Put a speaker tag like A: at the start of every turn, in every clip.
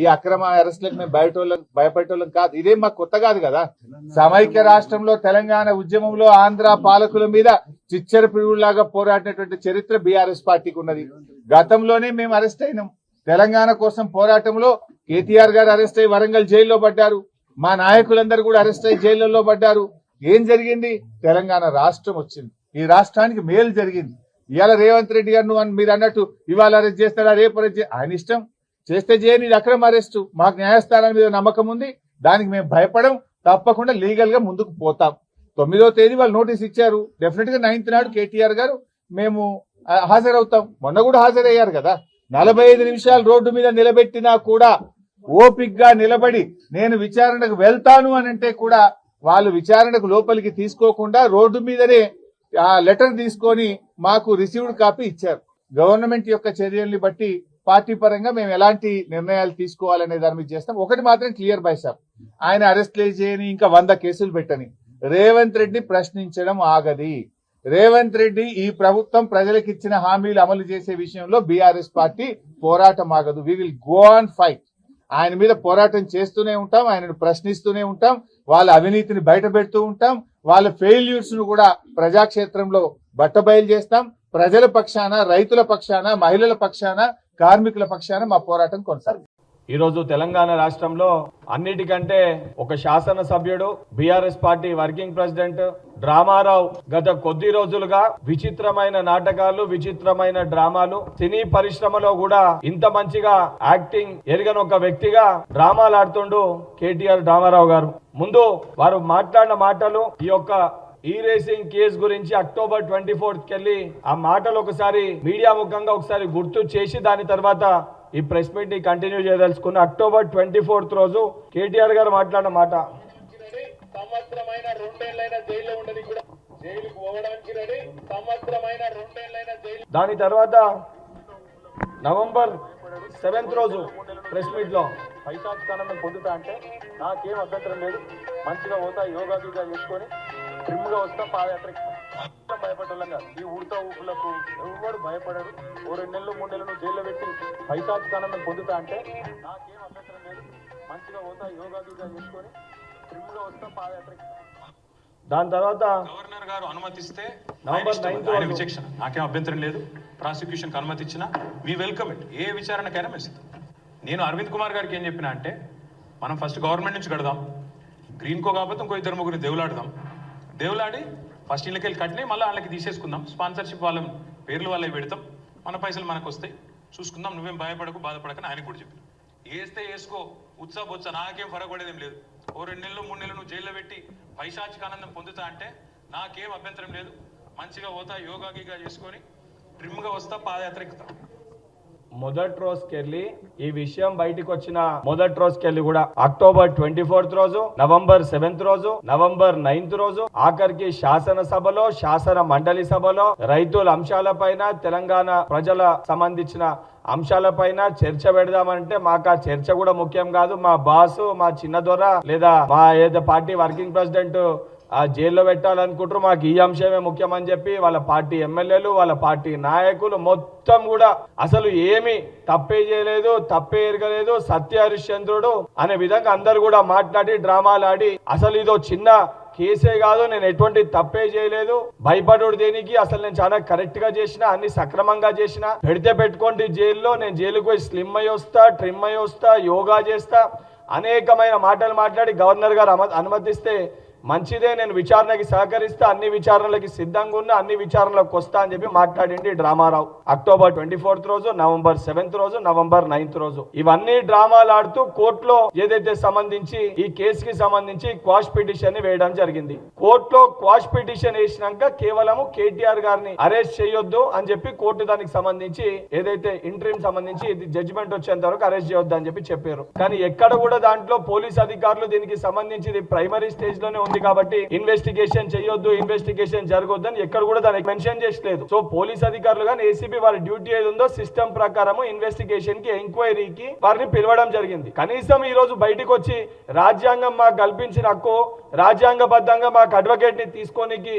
A: ఈ అక్రమ అరెస్టులకు మేము బయటోళ్ళం భయపడేటోళ్ళం కాదు. ఇదేం మాకు కొత్త కాదు కదా. సమైక్య రాష్ట్రంలో తెలంగాణ ఉద్యమంలో ఆంధ్ర పాలకుల మీద చిచ్చర పిడుగులాగా పోరాడినటువంటి చరిత్ర బీఆర్ఎస్ పార్టీకి ఉన్నది. గతంలోనే మేము అరెస్ట్ అయినాం. తెలంగాణ కోసం పోరాటంలో కేటీఆర్ గారు అరెస్ట్ అయ్యి వరంగల్ జైల్లో పడ్డారు. మా నాయకులందరూ కూడా అరెస్ట్ అయ్యి జైళ్ళలో పడ్డారు. ఏం జరిగింది? తెలంగాణ రాష్ట్రం వచ్చింది. ఈ రాష్ట్రానికి మేలు జరిగింది. ఇవాళ రేవంత్ రెడ్డి గారు నువ్వు మీరు అన్నట్టు ఇవాళ అరెస్ట్ చేస్తాడా రేపు అరెస్ట్ ఆయన ఇష్టం. చేస్తే చేయని అక్రమ అరెస్టు. మాకు న్యాయస్థానం మీద నమ్మకం ఉంది. దానికి మేము భయపడం తప్పకుండా లీగల్గా ముందుకు పోతాం. తొమ్మిదో తేదీ వాళ్ళు నోటీస్ ఇచ్చారు. డెఫినెట్గా నైన్త్ నాడు కేటీఆర్ గారు మేము హాజరవుతాం. మొన్న కూడా హాజరయ్యారు కదా. నలభై ఐదు నిమిషాలు రోడ్డు మీద నిలబెట్టినా కూడా ఓపిక్గా నిలబడి నేను విచారణకు వెళ్తాను అని అంటే కూడా వాళ్ళు విచారణకు లోపలికి తీసుకోకుండా రోడ్డు మీదనే ఆ లెటర్ తీసుకొని మాకు రిసీవ్డ్ కాపీ ఇచ్చారు. గవర్నమెంట్ యొక్క చర్యల్ని బట్టి పార్టీ పరంగా మేము ఎలాంటి నిర్ణయాలు తీసుకోవాలనే దాని మీద చేస్తాం. ఒకటి మాత్రం క్లియర్ బై సార్ ఆయన అరెస్ట్ చేయని ఇంకా వంద కేసులు పెట్టని. రేవంత్ రెడ్డి ప్రశ్నించడం ఆగది. రేవంత్ రెడ్డి ఈ ప్రభుత్వం ప్రజలకు ఇచ్చిన హామీలు అమలు చేసే విషయంలో బీఆర్ఎస్ పార్టీ పోరాటం ఆగదు. We will go on fight ఆయన మీద పోరాటం చేస్తూనే ఉంటాం ఆయనను ప్రశ్నిస్తూనే ఉంటాం వాళ్ళ అవినీతిని బయట పెడుతూ ఉంటాం వాళ్ళ ఫెయిల్యూర్స్ను కూడా ప్రజాక్షేత్రంలో బట్టబయలు చేస్తాం. ప్రజల పక్షాన రైతుల పక్షాన మహిళల పక్షాన కార్మికుల పక్షాన మా పోరాటం కొనసాగుతుంది.
B: ఈరోజు తెలంగాణ రాష్ట్రంలో అన్నిటికంటే ఒక శాసన సభ్యుడు BRS party working president Drama Rao గత కొద్ది రోజులుగా విచిత్రమైన నాటకాలు విచిత్రమైన డ్రామాలు సినీ పరిశ్రమలో కూడా ఇంత మంచిగా యాక్టింగ్ ఎరగని ఒక వ్యక్తిగా డ్రామాలు ఆడుతుండు కేటీఆర్ డ్రామారావు గారు. ముందు వారు మాట్లాడిన మాటలు ఈ యొక్క ఈ రేసింగ్ కేసు గురించి అక్టోబర్ ట్వంటీ ఫోర్త్ కెళ్ళి ఆ మాటలు ఒకసారి మీడియా ముఖంగా ఒకసారి గుర్తు చేసి దాని తర్వాత ఈ ప్రెస్ మీట్ని కంటిన్యూ చేయదలుచుకున్న అక్టోబర్ ట్వంటీ ఫోర్త్ రోజు కేటీఆర్ గారు మాట్లాడిన మాట.
C: సంవత్సరమైన రెండేళ్ళైన జైల్లో ఉండదు కూడా జైలుకు పోవడానికి రెడీ. సంవత్సరమైన రెండేళ్ళైన జైలు
B: దాని తర్వాత నవంబర్ సెవెంత్ రోజు ప్రెస్ మీట్లో
D: పైశాచికానందం పొందుతా అంటే నాకేం అభ్యంతరం లేదు. మంచిగా పోతా యోగా గీగా చేసుకొని ట్రిమ్గా వస్తా పాదయాత్రకి. మొత్తం భయపడ్డం కాదు. ఈ ఉడతా ఊపులకు ఎవరు భయపడరు. ఓ రెండు నెలలు మూడు నెలలు జైల్లో పెట్టి పైశాచికానందం పొందుతా అంటే నాకేం అభ్యంతరం లేదు. మంచిగా పోతా యోగా గీగా చేసుకొని ట్రిమ్గా వస్తా పాదయాత్రకి.
B: దాని తర్వాత
E: గవర్నర్ గారు అనుమతిస్తే
B: నవంబర్
E: ఆయన ఇష్టం.
B: 9th
E: ఆయన
B: వరకు.
E: విచక్షణ. నాకేం అభ్యంతరం లేదు. ప్రాసిక్యూషన్ అనుమతి ఇచ్చినా వి వెల్కమ్ ఇట్. ఏ విచారణకైనా మేము సిద్ధం. నేను అరవింద్ కుమార్ గారికి ఏం చెప్పినా అంటే మనం ఫస్ట్ గవర్నమెంట్ నుంచి కడదాం. గ్రీన్ కో కాకపోతే ఇంకో ఇద్దరు ముగ్గురు దేవులాడదాం. దేవులాడి ఫస్ట్ ఇళ్ళకి వెళ్ళి కట్టినాయి మళ్ళీ వాళ్ళకి తీసేసుకుందాం. స్పాన్సర్షిప్ వాళ్ళ పేర్లు వాళ్ళకి పెడతాం. మన పైసలు మనకు వస్తాయి. చూసుకుందాం నువ్వేం భయపడకు బాధపడకని ఆయనకు కూడా చెప్పి వేస్తే వేసుకో ఉత్సాహ బొత్స నాకేం ఫరక లేదు. ఓ రెండు నెలలు మూడు నెలలు నువ్వు జైల్లో పెట్టి పైశాచిక ఆనందం పొందుతా అంటే నాకేం అభ్యంతరం లేదు. మంచిగా పోతా యోగా గీగా చేసుకొని ట్రిమ్గా వస్తా పాదయాత్ర ఎక్కుతా.
B: మొదటి రోజుకెళ్ళి ఈ విషయం బయటికి వచ్చిన మొదటి రోజుకెళ్ళి కూడా అక్టోబర్ ట్వంటీ ఫోర్త్ రోజు నవంబర్ సెవెంత్ రోజు నవంబర్ నైన్త్ రోజు ఆఖరికి శాసనసభలో శాసన మండలి సభలో రైతుల అంశాలపైన తెలంగాణ ప్రజల సంబంధించిన అంశాలపైన చర్చ పెడదామంటే మాకు ఆ చర్చ కూడా ముఖ్యం కాదు. మా బాసు మా చిన్న దొర లేదా మా ఏదో పార్టీ వర్కింగ్ ప్రెసిడెంట్ ఆ జైల్లో పెట్టాలనుకుంటారు మాకు ఈ అంశమే ముఖ్యమని చెప్పి వాళ్ళ పార్టీ ఎమ్మెల్యేలు వాళ్ళ పార్టీ నాయకులు మొత్తం కూడా అసలు ఏమి తప్పే చేయలేదు తప్పే ఎరగలేదు సత్య హరిశ్చంద్రుడు అనే విధంగా అందరు కూడా మాట్లాడి డ్రామాలు ఆడి అసలు ఇదో చిన్న కేసే కాదు నేను ఎటువంటి తప్పే చేయలేదు భయపడుడు దేనికి? అసలు నేను చాలా కరెక్ట్గా చేసిన అన్ని సక్రమంగా చేసిన పెడితే పెట్టుకోండి జైల్లో నేను జైలుకు పోయి స్లిమ్ అయి వస్తా ట్రిమ్ అయి వస్తా యోగా చేస్తా అనేకమైన మాటలు మాట్లాడి గవర్నర్ గారు అమ- అనుమతిస్తే మంచిదే నేను విచారణకి సహకరిస్తే అన్ని విచారణలకి సిద్ధంగా ఉన్న అన్ని విచారణలకు వస్తా అని చెప్పి మాట్లాడింది డ్రామారావు. అక్టోబర్ ట్వంటీ ఫోర్త్ రోజు నవంబర్ సెవెంత్ రోజు నవంబర్ నైన్త్ రోజు. ఇవన్నీ డ్రామాలు ఆడుతూ కోర్టులో ఏదైతే సంబంధించి ఈ కేసుకి సంబంధించి క్వాష్ పిటిషన్ని వేయడం జరిగింది. కోర్టులో క్వాష్ పిటిషన్ వేసినాక కేవలము కేటీఆర్ గారిని అరెస్ట్ చేయొద్దు అని చెప్పి కోర్టు దానికి సంబంధించి ఏదైతే ఇంట్రీమ్ సంబంధించి ఇది జడ్జిమెంట్ వచ్చేంత వరకు అరెస్ట్ చేయొద్దు అని చెప్పి చెప్పారు. కానీ ఎక్కడ కూడా దాంట్లో పోలీస్ అధికారులు దీనికి సంబంధించి ఇది ప్రైమరీ స్టేజ్లోనే ఉంది. ఉంది కాబట్టి ఇన్వెస్టిగేషన్ చేయొద్దు ఇన్వెస్టిగేషన్ జరగొద్దు అని ఎక్కడ కూడా దానికి మెన్షన్ చేసలేదు సో పోలీస్ అధికారులు కానీ ఏసీబీ వారి డ్యూటీ ఏది ఉందో సిస్టమ్ ప్రకారం ఇన్వెస్టిగేషన్కి ఎంక్వైరీకి వారిని పిలవడం జరిగింది. కనీసం ఈ రోజు బయటకు వచ్చి రాజ్యాంగం మాకు కల్పించిన హక్కు రాజ్యాంగబద్ధంగా మాకు అడ్వకేట్ని తీసుకోనికి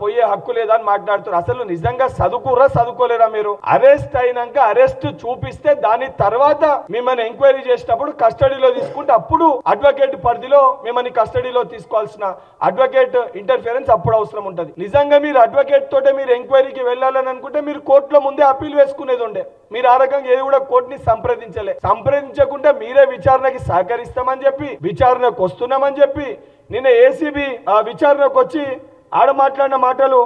B: పోయే హక్కు లేదని మాట్లాడుతారు అసలు నిజంగా చదువుకురా చదువుకోలేరా మీరు? అరెస్ట్ అయినాక అరెస్ట్ చూపిస్తే దాని తర్వాత మిమ్మల్ని ఎంక్వైరీ చేసినప్పుడు కస్టడీలో తీసుకుంటే అప్పుడు అడ్వకేట్ పరిధిలో మిమ్మల్ని కస్టడీలో తీసుకోవాల్సిన అడ్వకేట్ ఇంటర్ఫియరెన్స్ అప్పుడు అవసరం ఉంటుంది. నిజంగా మీరు అడ్వకేట్ తోటే మీరు ఎంక్వైరీకి వెళ్ళాలని అనుకుంటే మీరు కోర్టులో ముందే అప్పీల్ వేసుకునేది ఉండే. మీరు ఆ రకంగా ఏది కూడా కోర్టుని సంప్రదించలే. సంప్రదించకుండా మీరే విచారణకి సహకరిస్తామని చెప్పి విచారణకు వస్తున్నామని చెప్పి నిన్న ఏసీబీ ఆ విచారణకు వచ్చి ఆడ మాట్లాడిన మాటలు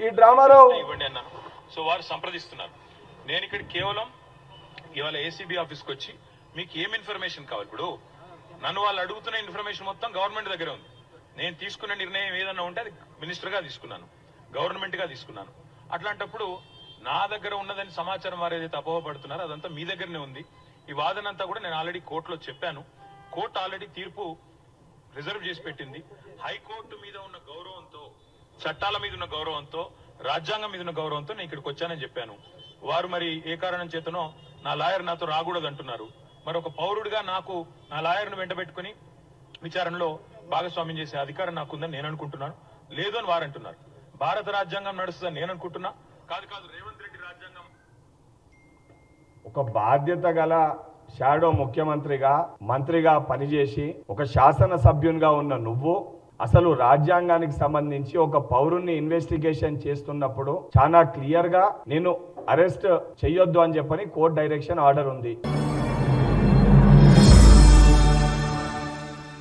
B: ఈ డ్రామారావు
E: ఇవ్వండి సో వారు సంప్రదిస్తున్నారు. నేను ఇక్కడ కేవలం ఇవాళ ఏసీబీ ఆఫీస్కి వచ్చి మీకు ఏం ఇన్ఫర్మేషన్ కావాలి? ఇప్పుడు నన్ను వాళ్ళు అడుగుతున్న ఇన్ఫర్మేషన్ మొత్తం గవర్నమెంట్ దగ్గర ఉంది. నేను తీసుకున్న నిర్ణయం ఏదన్నా ఉంటే అది మినిస్టర్గా తీసుకున్నాను. గవర్నమెంట్గా తీసుకున్నాను. అట్లాంటప్పుడు నా దగ్గర ఉన్నదని సమాచారం వారు ఏదైతే అపోహపడుతున్నారో అదంతా మీ దగ్గరనే ఉంది. ఈ వాదన అంతా కూడా నేను ఆల్రెడీ కోర్టులో చెప్పాను. కోర్టు ఆల్రెడీ తీర్పు రిజర్వ్ చేసి పెట్టింది. హైకోర్టు మీద ఉన్న గౌరవంతో చట్టాల మీద ఉన్న గౌరవంతో రాజ్యాంగం మీద ఉన్న గౌరవంతో నేను ఇక్కడికి వచ్చానని చెప్పాను. వారు మరి ఏ కారణం చేతనో నా లాయర్ నాతో రాకూడదు అంటున్నారు మరి ఒక పౌరుడిగా నాకు నా లాయర్ను వెంటబెట్టుకుని విచారణలో భాగస్వామ్యం చేసే అధికారం నాకుందని నేను అనుకుంటున్నాను. లేదు అని వారు అంటున్నారు. భారత రాజ్యాంగం నడుస్తుందని నేను అనుకుంటున్నా. కాదు కాదు రేవంత్ రెడ్డి రాజ్యాంగం.
B: ఒక బాధ్యత గల షాడో ముఖ్యమంత్రిగా మంత్రిగా పనిచేసి ఒక శాసన సభ్యునిగా ఉన్న నువ్వు అసలు రాజ్యాంగానికి సంబంధించి ఒక పౌరుణ్ణి ఇన్వెస్టిగేషన్ చేస్తున్నప్పుడు చాలా క్లియర్గా నేను అరెస్ట్ చెయ్యొద్దు అని చెప్పని కోర్ట్ డైరెక్షన్ ఆర్డర్ ఉంది.